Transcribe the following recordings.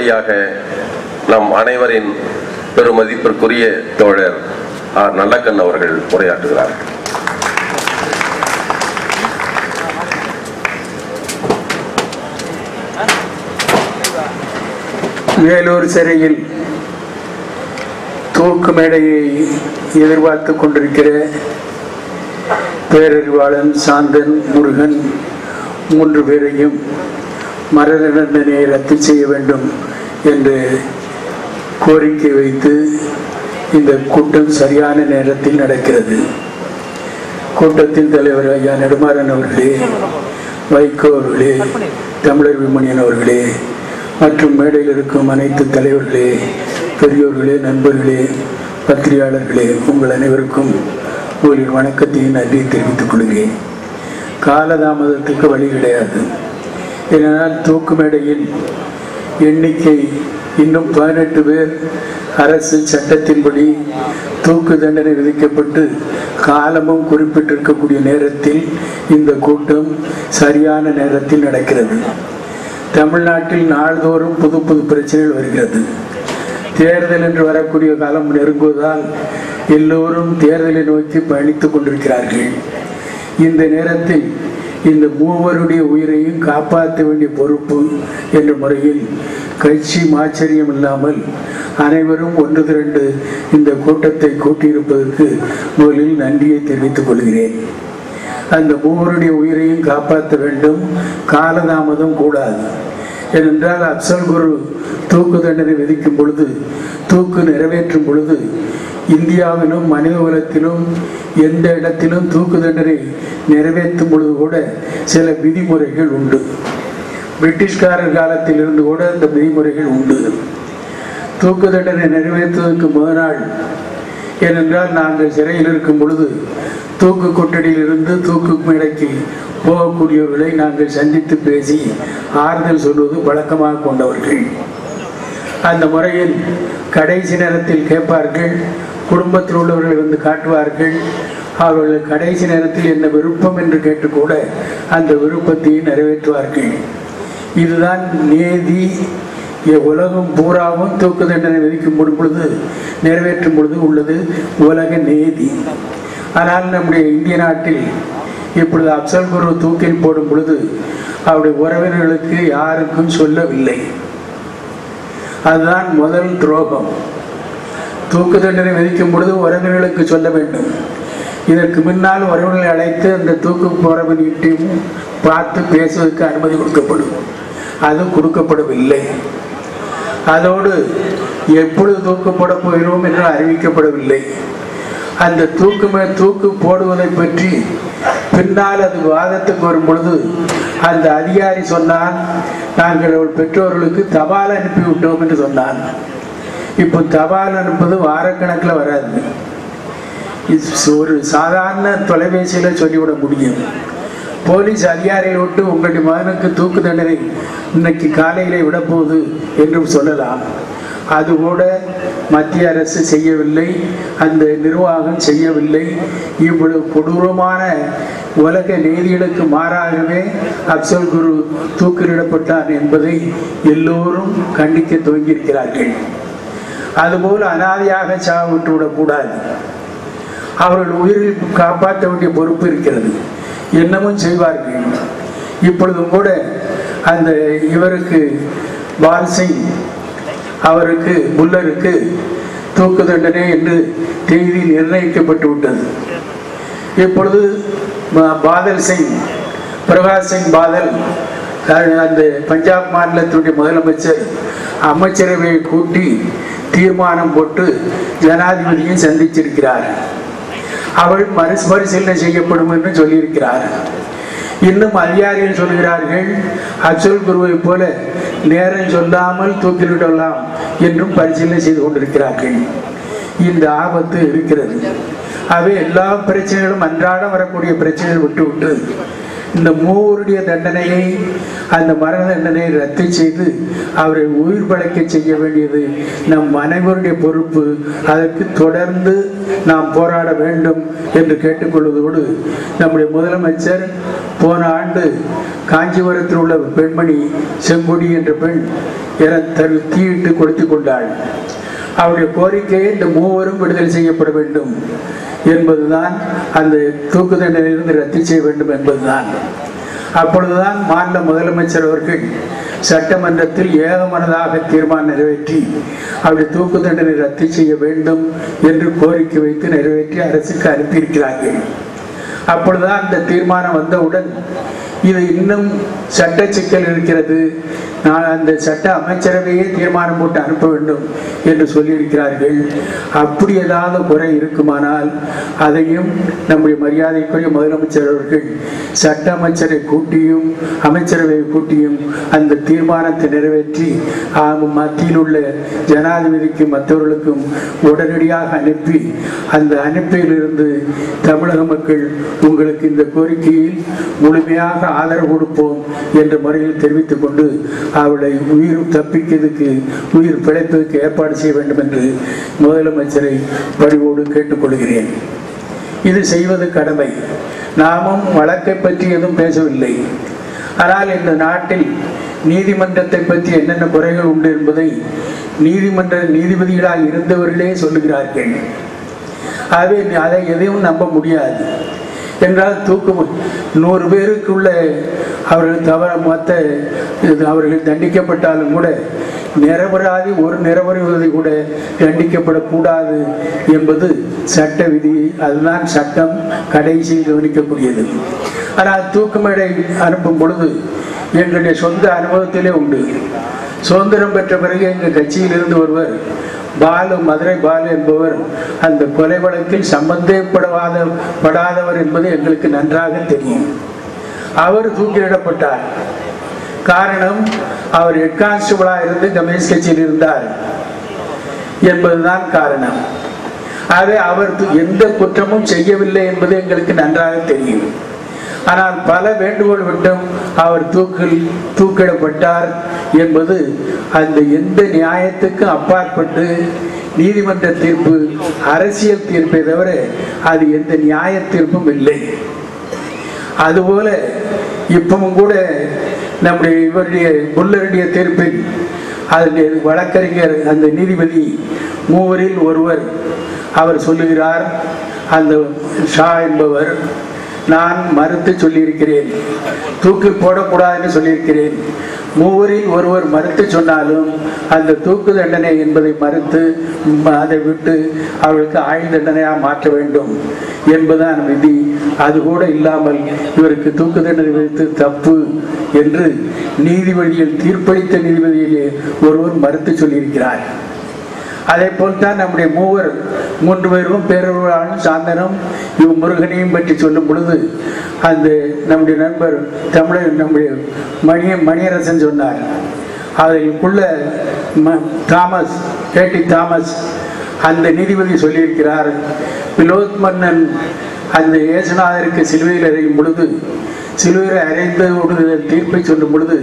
முறையாக நம் அனைவரின் பெருமதிப்பிற்குரிய தோழர் ஆர் நல்லக்கண் அவர்கள் உரையாற்றுகிறார்கள் வேலூர் சிறையில் தூக்கு மேடையை எதிர்பார்த்து கொண்டிருக்கிற பேரறிவாளன் சாந்தன் முருகன் மூன்று பேரையும் மரணதண்டனையை ரத்து செய்ய வேண்டும் என்று கோரிக்கை வைத்து இந்த கூட்டம் சரியான நேரத்தில் நடக்கிறது. கூட்டத்தின் தலைவர் ஐயா நெடுமாறன் அவர்களே வைகோ அவர்களே தமிழர் விமணியன் அவர்களே மற்றும் மேடையில் இருக்கும் அனைத்து தலைவர்களே பெரியோர்களே நண்பர்களே பத்திரிகையாளர்களே உங்கள் அனைவருக்கும் உங்களின் வணக்கத்தையும் நன்றி தெரிவித்துக் கொள்கிறேன். காலதாமதத்துக்கு வழி கிடையாது. ஏனென்றால் தூக்கு மேடையில் எண்ணிக்கை இன்னும் பதினெட்டு பேர் அரசு சட்டத்தின்படி தூக்கு தண்டனை விதிக்கப்பட்டு காலமும் குறிப்பிட்டிருக்கக்கூடிய நேரத்தில் இந்த கூட்டம் சரியான நேரத்தில் நடக்கிறது. தமிழ்நாட்டில் நாள்தோறும் புது புது பிரச்சனைகள் வருகிறது. தேர்தல் என்று வரக்கூடிய காலம் நெருங்குவதால் எல்லோரும் தேர்தலை நோக்கி பயணித்துக் கொண்டிருக்கிறார்கள். இந்த நேரத்தில் இந்த மூவருடைய உயிரையும் காப்பாற்ற வேண்டிய பொறுப்பு என்ற முறையில் கட்சி மாச்சரியம் இல்லாமல் அனைவரும் ஒன்று திரண்டு இந்த கூட்டத்தை கூட்டியிருப்பதற்கு முதலில் நன்றியை தெரிவித்துக் கொள்கிறேன். அந்த மூவருடைய உயிரையும் காப்பாற்ற வேண்டும். காலதாமதம் கூடாது. ஏனென்றால் அப்சல் குரு தூக்கு தண்டனை விதிக்கும் பொழுது தூக்கு நிறைவேற்றும் பொழுது இந்தியாவிலும் மனித உலகத்திலும் எந்த இடத்திலும் தூக்கு தண்டனை நிறைவேற்றும் பொழுது கூட சில விதிமுறைகள் உண்டு. பிரிட்டிஷ்காரர் காலத்தில் இருந்து கூட அந்த விதிமுறைகள் உண்டு. தூக்கு தண்டனை நிறைவேற்றுவதற்கு முதல் நாள் ஏனென்றால் நாங்கள் சிறையில் இருக்கும் பொழுது தூக்கு கொட்டடியிலிருந்து தூக்கு மேடைக்கு போகக்கூடியவர்களை நாங்கள் சந்தித்து பேசி ஆறுதல் சொல்வது வழக்கமாக கொண்டவர்கள். அந்த முறையில் கடைசி நேரத்தில் கேட்பார்கள் குடும்பத்தில் உள்ளவர்களை வந்து காட்டுவார்கள். அவர்கள் கடைசி நேரத்தில் என்ன விருப்பம் என்று கேட்டுக்கூட அந்த விருப்பத்தை நிறைவேற்றுவார்கள். இதுதான் நேதி. உலகம் பூராவும் தூக்கு தண்டனை விதிக்கும் பொழுது நிறைவேற்றும் பொழுது உள்ளது உலக நேதி. ஆனால் நம்முடைய இந்திய நாட்டில் இப்பொழுது அப்சல் குரு தூக்கில் போடும் பொழுது அவருடைய உறவினர்களுக்கு யாருக்கும் சொல்லவில்லை. அதுதான் முதல் துரோகம். தூக்கு தண்டனை விதிக்கும் பொழுது உறவினர்களுக்கு சொல்ல வேண்டும். இதற்கு முன்னால் உறவினர்களை அழைத்து அந்த தூக்கு போறவனையும் பார்த்து பேசுவதற்கு அனுமதி கொடுக்கப்படும். அது கொடுக்கப்படவில்லை. அதோடு எப்பொழுது தூக்கு போட போகிறோம் என்று அறிவிக்கப்படவில்லை. அந்த தூக்கு மே- தூக்கு போடுவதை பற்றி பின்னால் அது வாதத்துக்கு வரும் பொழுது அந்த அதிகாரி சொன்னான் நாங்கள் அவள் பெற்றோர்களுக்கு தபால் அனுப்பி விட்டோம் என்று சொன்னான். இப்போ தபால் அனுப்புவது வாரக்கணக்கில் வராது. இது ஒரு சாதாரண தொலைபேசியில் சொல்லிவிட முடியும் போலீஸ் அதிகாரிகளை விட்டு உங்களுடைய மகனுக்கு தூக்கு தண்டனை இன்னைக்கு காலையிலே விடப்போகுது என்று சொல்லலாம். அது கூட மத்திய அரசு செய்யவில்லை அந்த நிர்வாகம் செய்யவில்லை. இவ்வளவு கொடூரமான உலக நீதிகளுக்கு மாறாகவே அப்சல் குரு தூக்கிலிடப்பட்டார் என்பதை எல்லோரும் கண்டிக்க துவங்கியிருக்கிறார்கள். அதுபோல் அனாதையாக சாவிட்டு விட்டுவிடக்கூடாது அவர்கள் உயிரில் காப்பாற்ற வேண்டிய பொறுப்பு இருக்கிறது. என்னமும் செய்வார்கள். இப்பொழுதும் கூட அந்த இவருக்கு பால்சிங் அவருக்கு புல்லருக்கு தூக்கு தண்டனை என்று தேதி நிர்ணயிக்கப்பட்டு விட்டது. இப்பொழுது பாதல் சிங் பிரகாஷ் சிங் பாதல் அந்த பஞ்சாப் மாநிலத்தினுடைய முதலமைச்சர் அமைச்சரவையை கூட்டி தீர்மானம் போட்டு ஜனாதிபதியை சந்திச்சிருக்கிறார். அவள் மறுபரிசீலனை செய்யப்படும் என்று சொல்லியிருக்கிறார். இன்னும் அதிகாரிகள் சொல்கிறார்கள் அப்சல் குருவை போல நேரம் சொல்லாமல் தூக்கிவிடலாம் என்றும் பரிசீலனை செய்து கொண்டிருக்கிறார்கள். இந்த ஆபத்து இருக்கிறது. அவை எல்லா பிரச்சனைகளும் அன்றாடம் வரக்கூடிய பிரச்சனைகள் விட்டு விட்டு இந்த மூவருடைய தண்டனையை அந்த மரண தண்டனையை ரத்து செய்து அவரை உயிர் பழைக்க செய்ய வேண்டியது நம் அனைவருடைய பொறுப்பு. அதற்கு தொடர்ந்து நாம் போராட வேண்டும் என்று கேட்டுக்கொள்வதோடு நம்முடைய முதலமைச்சர் போன ஆண்டு காஞ்சிபுரத்தில் உள்ள பெண்மணி செங்குடி என்ற பெண் என தரு தீயிட்டு கொடுத்து கொண்டாள். அவருடைய கோரிக்கையை இந்த மூவரும் விடுதலை செய்யப்பட வேண்டும் என்பதுதான் அந்த தூக்கு தண்டனையிலிருந்து ரத்து செய்ய வேண்டும் என்பதுதான். அப்பொழுதுதான் மாநில முதலமைச்சர் அவர்கள் சட்டமன்றத்தில் ஏகமனதாக தீர்மானம் நிறைவேற்றி அவருடைய தூக்கு தண்டனை ரத்து செய்ய வேண்டும் என்று கோரிக்கை வைத்து நிறைவேற்றி அரசுக்கு அனுப்பியிருக்கிறார்கள். அப்பொழுதுதான் அந்த தீர்மானம் வந்தவுடன் இது இன்னும் சட்ட சிக்கல் இருக்கிறது. நான் அந்த சட்ட அமைச்சரவையே தீர்மானம் போட்டு அனுப்ப வேண்டும் என்று சொல்லியிருக்கிறார்கள். அப்படி ஏதாவது குறை இருக்குமானால் அதையும் நம்முடைய மரியாதைக்குரிய முதலமைச்சர் அவர்கள் சட்ட அமைச்சரை கூட்டியும் அமைச்சரவையை கூட்டியும் அந்த தீர்மானத்தை நிறைவேற்றி மத்தியில் உள்ள ஜனாதிபதிக்கும் மற்றவர்களுக்கும் உடனடியாக அனுப்பி அந்த அனுப்பியிலிருந்து தமிழக மக்கள் உங்களுக்கு இந்த கோரிக்கையில் முழுமையாக ஆதரவு கொடுப்போம் என்ற முறையில் தெரிவித்துக் கொண்டு அவளை உயிர் தப்பிக்கிறதுக்கு உயிர் பிழைப்பதற்கு ஏற்பாடு செய்ய வேண்டும் என்று முதலமைச்சரை பணிவோடு கேட்டுக்கொள்கிறேன் இது செய்வது கடமை. நாமும் வழக்கை பற்றி எதுவும் பேசவில்லை. ஆனால் இந்த நாட்டில் நீதிமன்றத்தை பற்றி என்னென்ன குறைகள் உண்டு என்பதை நீதிமன்ற நீதிபதிகளாக இருந்தவர்களே சொல்லுகிறார்கள். ஆகவே அதை எதையும் நம்ப முடியாது. என்றால் தூக்கு நூறு பேருக்குள்ள அவர்கள் தவற மற்ற அவர்கள் தண்டிக்கப்பட்டாலும் கூட நிரபராதி ஒரு நிரபராதி கூட தண்டிக்கப்படக்கூடாது என்பது சட்ட விதி. அதுதான் சட்டம் கடைசியில் கவனிக்கக்கூடியது. ஆனால் தூக்குமேடை அனுப்பும் பொழுது எங்களுடைய சொந்த அனுபவத்திலே உண்டு. சுதந்திரம் பெற்ற பிறகு எங்கள் கட்சியிலிருந்து ஒருவர் பாலு மதுரை பாலு என்பவர் அந்த கொலை வழக்கில் சம்பந்தப்படாத படாதவர் என்பது எங்களுக்கு நன்றாக தெரியும். அவர் தூக்கிலிடப்பட்டார். காரணம் அவர் ஹெட் கான்ஸ்டபிளாக இருந்து கம்யூனிஸ்ட் கட்சியில் இருந்தார் என்பதுதான் காரணம். ஆகவே அவர் எந்த குற்றமும் செய்யவில்லை என்பது எங்களுக்கு நன்றாக தெரியும். ஆனால் பல வேண்டுகோள் விட்டும் அவர் தூக்கில் தூக்கிடப்பட்டார் என்பது அந்த எந்த நியாயத்துக்கும் அப்பாற்பட்டு நீதிமன்ற தீர்ப்பு அரசியல் தீர்ப்பை தவிர அது எந்த நியாய தீர்ப்பும் இல்லை. அதுபோல இப்பவும் கூட நம்முடைய இவருடைய புல்லருடைய தீர்ப்பில் அதனுடைய வழக்கறிஞர் அந்த நீதிபதி மூவரில் ஒருவர் அவர் சொல்லுகிறார் அந்த ஷா என்பவர் நான் மறுத்து சொல்லியிருக்கிறேன். தூக்கு போடக்கூடாதுன்னு சொல்லியிருக்கிறேன். மூவரில் ஒருவர் மறுத்து சொன்னாலும் அந்த தூக்கு தண்டனை என்பதை மறுத்து அதை விட்டு அவளுக்கு ஆயுள் தண்டனையாக மாற்ற வேண்டும் என்பதுதான் விதி. அது கூட இல்லாமல் இவருக்கு தூக்கு தண்டனை விதித்து தப்பு என்று நீதிபதியில் தீர்ப்பளித்த நீதிபதியிலே ஒருவர் மறுத்து சொல்லியிருக்கிறார். அதே போல் தான் நம்முடைய மூவர் மூன்று பேரும் பேரவர்களும் சாந்தனும் இவ் முருகனையும் பற்றி சொல்லும் பொழுது அந்த நம்முடைய நண்பர் தமிழர் நம்முடைய மணிய மணியரசன் சொன்னார். அதற்குள்ள ம- தாமஸ் கேட்டி தாமஸ் அந்த நீதிபதி சொல்லியிருக்கிறார். வினோத் மன்னன் அந்த இயேசுநாதருக்கு சிலுவையில் அறையும் பொழுது சிலுவையில் அறைந்து விடுகிற தீர்ப்பை சொல்லும் பொழுது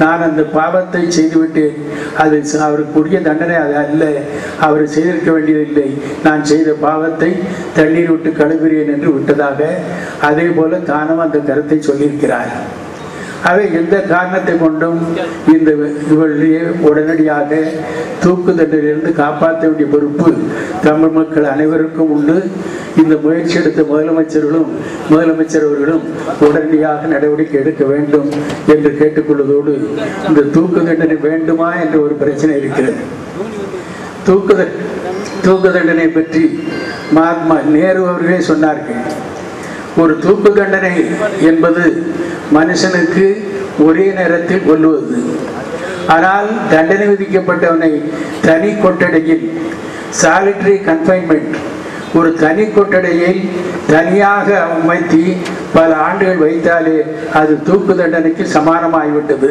நான் அந்த பாவத்தை செய்துவிட்டேன். அது அவருக்குரிய தண்டனை அது அல்ல. அவர் செய்திருக்க வேண்டியதில்லை நான் செய்த பாவத்தை தண்ணீர் விட்டு கழுவுகிறேன் என்று விட்டதாக அதே போல தானும் அந்த கருத்தை சொல்லியிருக்கிறார். அவை எந்த காரணத்தை கொண்டும் இந்த இவர்களையே உடனடியாக தூக்கு தண்டனையிலிருந்து காப்பாற்ற வேண்டிய பொறுப்பு தமிழ் மக்கள் அனைவருக்கும் உண்டு. இந்த முயற்சி எடுத்த முதலமைச்சர்களும் முதலமைச்சர் அவர்களும் உடனடியாக நடவடிக்கை எடுக்க வேண்டும் என்று கேட்டுக்கொள்வதோடு இந்த தூக்கு தண்டனை வேண்டுமா என்ற ஒரு பிரச்சனை இருக்கிறது. தூக்கு தூக்கு தண்டனை பற்றி மகாத்மா நேரு அவர்களே சொன்னார்கள். ஒரு தூக்கு தண்டனை என்பது மனுஷனுக்கு ஒரே நேரத்தில் கொல்லுவது. ஆனால் தண்டனை விதிக்கப்பட்டவனை தனி கொட்டடையில் சாலிட்டரி கன்ஃபைன்மெண்ட் ஒரு தனி கொட்டடையில் தனியாக அமைத்தி பல ஆண்டுகள் வைத்தாலே அது தூக்கு தண்டனைக்கு சமானமாகிவிட்டது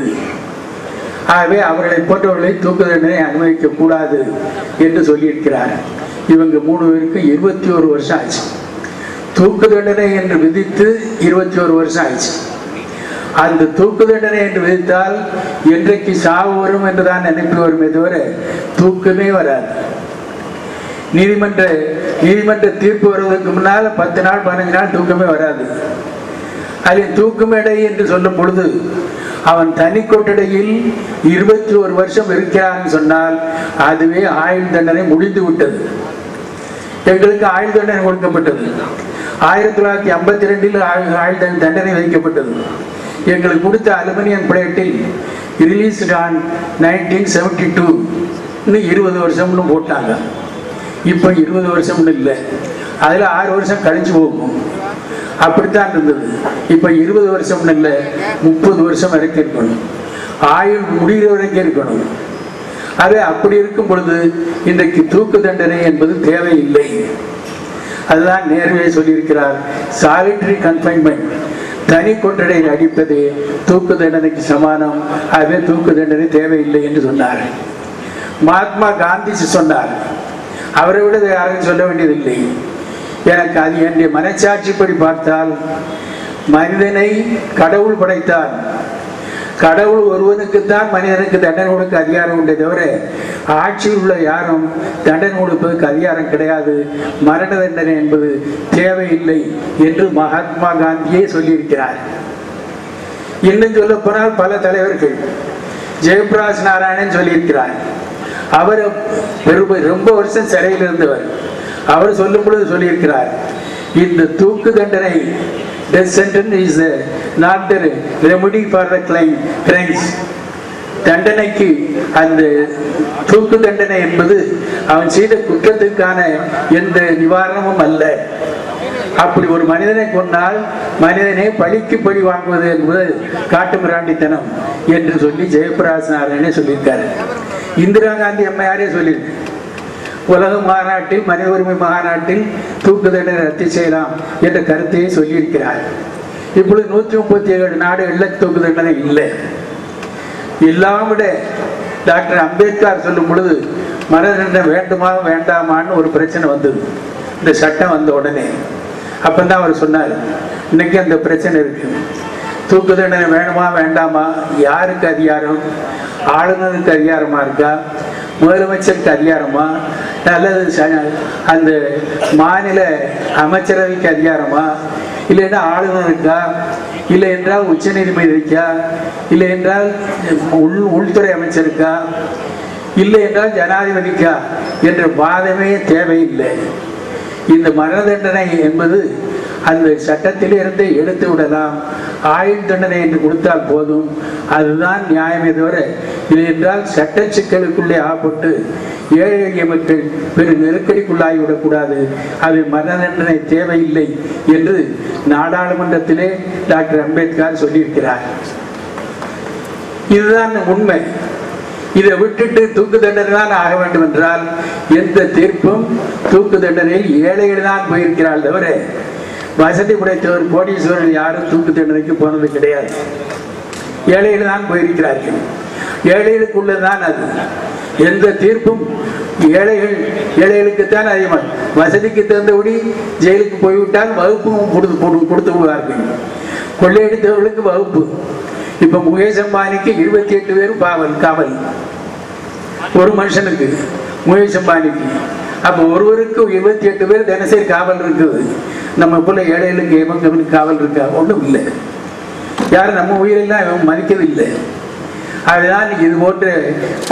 ஆகவே அவர்களை போன்றவர்களை தூக்கு தண்டனை அனுமதிக்க கூடாது என்று சொல்லியிருக்கிறார். இவங்க மூணு பேருக்கு இருபத்தி ஒரு வருஷம் ஆச்சு. தூக்கு தண்டனை என்று விதித்து இருபத்தி ஒரு வருஷம் ஆயிடுச்சு அந்த தூக்கு தண்டனை என்று விதித்தால் என்றைக்கு சாவு வரும் என்றுதான் நினைப்பு வருமே தவிர தூக்கமே வராது. நீதிமன்ற நீதிமன்ற தீர்ப்பு வருவதற்கு முன்னால் பத்து நாள் பதினஞ்சு நாள் தூக்கமே வராது. அதில் தூக்குமேடை என்று சொல்லும் பொழுது அவன் தனி கொட்டடையில் இருபத்தி ஒரு வருஷம் இருக்கிறான்னு சொன்னால் அதுவே ஆயுள் தண்டனை முடிந்து விட்டது. எங்களுக்கு ஆயுள் தண்டனை கொடுக்கப்பட்டது. ஆயிரத்தி தொள்ளாயிரத்தி ஐம்பத்தி ரெண்டில் ஆயுள் ஆயுள் தண்டனை வைக்கப்பட்டது. எங்களுக்கு கொடுத்த அலுமினியம் பிளேட்டில் release on nineteen seventy two இன்னும் இருபது வருஷம்னு போட்டாங்க. இப்போ இருபது வருஷம்னு இல்லை. அதில் ஆறு வருஷம் கழிஞ்சு போகும். அப்படித்தான் இருந்தது. இப்போ இருபது வருஷம்னு இல்லை. முப்பது வருஷம் வரைக்கும் இருக்கணும். ஆயுள் முடிகிற வரைக்கும் இருக்கணும். அது அப்படி இருக்கும் பொழுது இன்றைக்கு தூக்கு தண்டனை என்பது தேவையில்லை. அதுதான் நேர்வே சொல்லியிருக்கிறார். சாலிட்டரி கன்ஃபைன்மெண்ட் தனி கொட்டடையில் அடிப்பது தூக்கு தண்டனைக்கு சமானம். ஆகவே தூக்கு தண்டனை தேவையில்லை என்று சொன்னார். மகாத்மா காந்திஜி சொன்னார். அவரை விட வேறு யாரும் சொல்ல வேண்டியதில்லை. எனக்கு அது என்னுடைய மனச்சாட்சிப்படி பார்த்தால் மனிதனை கடவுள் படைத்தார். கடவுள் ஒருவனுக்குத்தான் மனிதனுக்கு தண்டனை கொடுக்க அதிகாரம் உண்டே தவிர ஆட்சியில் உள்ள யாரும் தண்டனை கொடுப்பதற்கு அதிகாரம் கிடையாது. மரண தண்டனை என்பது தேவையில்லை என்று மகாத்மா காந்தியே சொல்லியிருக்கிறார். இன்னும் சொல்ல போனால் பல தலைவர்கள். ஜெயபிராஜ் நாராயணன் சொல்லியிருக்கிறார். அவர் ரொம்ப ரொம்ப வருஷம் சிறையில் இருந்தவர் அவர் சொல்லும் பொழுது சொல்லியிருக்கிறார் இந்த தூக்கு தண்டனை death sentence is not not the remedy for the தண்டனைக்கு அந்த தூக்கு தண்டனை என்பது அவன் செய்த குற்றத்துக்கான எந்த நிவாரணமும் அல்ல. அப்படி ஒரு மனிதனை கொண்டால் மனிதனை பழிக்கு பழி வாங்குவது என்பது காட்டு மிராண்டித்தனம் என்று சொல்லி ஜெயபிரகாஷ் நாராயணே சொல்லியிருக்காரு. இந்திரா காந்தி அம்மையாரே சொல்லியிருக்கு உலக மாநாட்டில் மனித உரிமை மாநாட்டில் தூக்கு தண்டனை ரத்து செய்யலாம் என்ற கருத்தையே சொல்லியிருக்கிறார். இப்பொழுது நூற்றி முப்பத்தி ஏழு நாடுகளில் தூக்கு தண்டனை இல்லை. இல்லாமட டாக்டர் அம்பேத்கர் சொல்லும் பொழுது மனித தண்டனை வேண்டுமா வேண்டாமான்னு ஒரு பிரச்சனை வந்தது. இந்த சட்டம் வந்த உடனே. அப்பந்தான் அவர் சொன்னார் இன்னைக்கு அந்த பிரச்சனை இருக்கு. தூக்கு தண்டனை வேணுமா வேண்டாமா? யாருக்கு அதிகாரம்? ஆளுநருக்கு அதிகாரமா இருக்கா? முதலமைச்சருக்கு அதிகாரமா? அல்லது ச- அந்த மாநில அமைச்சரவைக்கு அதிகாரமா? இல்லைன்னா ஆளுநருக்கா இல்லை என்றால் உச்ச நீதிமன்றிக்கா இல்லை என்றால் உள் உள்துறை அமைச்சருக்கா இல்லை என்றால் ஜனாதிபதிக்கா என்ற வாதமே தேவையில்லை. இந்த மரண தண்டனை என்பது அந்த சட்டத்திலிருந்து எடுத்து விடலாம். ஆயுள் தண்டனை என்று கொடுத்தால் போதும். அதுதான் நியாயமே தவிர இது என்றால் சட்ட சிக்கலுக்குள்ளே ஆப்பட்டு ஏழை எளிய மக்கள் பெரும் நெருக்கடிக்குள்ளாகி விடக்கூடாது. அது மரண தண்டனை தேவையில்லை என்று நாடாளுமன்றத்திலே டாக்டர் அம்பேத்கர் சொல்லியிருக்கிறார். இதுதான் உண்மை. இதை விட்டுட்டு தூக்கு தண்டனை தான் ஆக வேண்டும் என்றால் எந்த தீர்ப்பும் தூக்கு தண்டனையில் ஏழைகள் தான் போயிருக்கிறாள் தவிர வசதி உடைத்தவர் கோடீஸ்வரர் யாரும் தூக்கு தண்டனைக்கு போனது கிடையாது. ஏழைகள் தான் போயிருக்கிறார்கள். ஏழைகளுக்குள்ளதான் அது. எந்த தீர்ப்பும் ஏழைகள் ஏழைகளுக்குத்தான் அதிகமாக வசதிக்கு தகுந்தபடி ஜெயிலுக்கு போய்விட்டால் வகுப்பும் கொடுத்து கொடு- கொடுத்து விடுவார்கள். கொள்ளையடித்தவர்களுக்கு வகுப்பு. இப்ப முகேஷ் அம்பானிக்கு இருபத்தி எட்டு பேரும் பாவல் காவல். ஒரு மனுஷனுக்கு முகேஷ் அம்பானிக்கு. அப்போ ஒருவருக்கு இருபத்தி எட்டு பேர் தினசரி காவல் இருக்குது. நம்ம போல ஏழைகளுக்கு இவங்களுக்கு காவல் இருக்கா? ஒன்றும் இல்லை. யாரும் நம்ம உயிரெல்லாம் இவன் மதிக்கவில்லை. அதுதான் இது போன்ற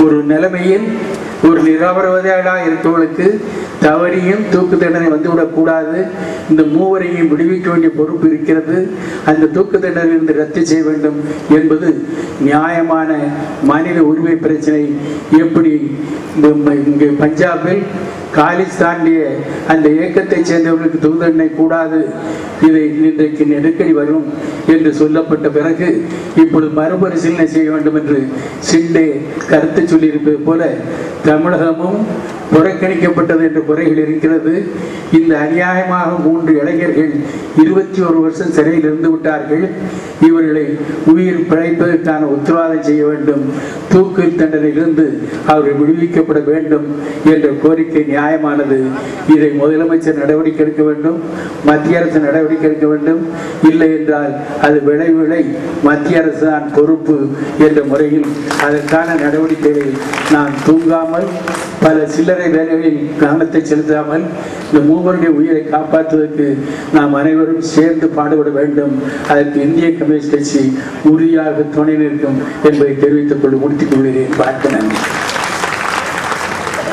ஒரு நிலைமையில் ஒரு நிரபராதியாக இருக்கவர்களுக்கு தவறியும் தூக்கு தண்டனை வந்துவிடக்கூடாது இந்த மூவரையும் விடுவிக்க வேண்டிய பொறுப்பு இருக்கிறது. அந்த தூக்கு தண்டனையிலிருந்து ரத்து செய்ய வேண்டும் என்பது நியாயமான மனித உரிமை பிரச்சனை. எப்படி இங்கே பஞ்சாபில் காலிஸ்தானிய அந்த இயக்கத்தை சேர்ந்தவர்களுக்கு தூக்கு தண்டனை கூடாது. இதை இன்றைக்கு நெருக்கடி வரும் என்று சொல்லப்பட்ட பிறகு இப்பொழுது மறுபரிசீலனை செய்ய வேண்டும் என்று சிண்டே கருத்து சொல்லியிருப்பது போல தமிழகமும் புறக்கணிக்கப்பட்டது என்ற குறைகள் இருக்கிறது. இந்த அநியாயமாக மூன்று இளைஞர்கள் இருபத்தி ஒரு வருஷம் சிறையில் இருந்து விட்டார்கள். இவர்களை உயிர் பிழைப்பதற்கான உத்தரவாதம் செய்ய வேண்டும். தூக்கு தண்டனையிலிருந்து அவர்கள் விடுவிக்கப்பட வேண்டும் என்ற கோரிக்கை நியாயமானது. இதை முதலமைச்சர் நடவடிக்கை எடுக்க வேண்டும். மத்திய அரசு நடவடிக்கை எடுக்க வேண்டும். இல்லை என்றால் அது விளைவுகளை மத்திய அரசு தான் பொறுப்பு என்ற முறையில் அதற்கான நடவடிக்கைகளை நான் தூங்காமல் பல சில்லறை வேலைகளில் கவனத்தை செலுத்தாமல் இந்த மூவருடைய உயிரை காப்பாற்றுவதற்கு நாம் அனைவரும் சேர்ந்து பாடுபட வேண்டும். அதற்கு இந்திய கம்யூனிஸ்ட் கட்சி உறுதியாக துணை நிற்கும் என்பதை தெரிவித்துக் கொண்டு முடித்துக் கொள்கிறேன். பார்க்க நன்றி.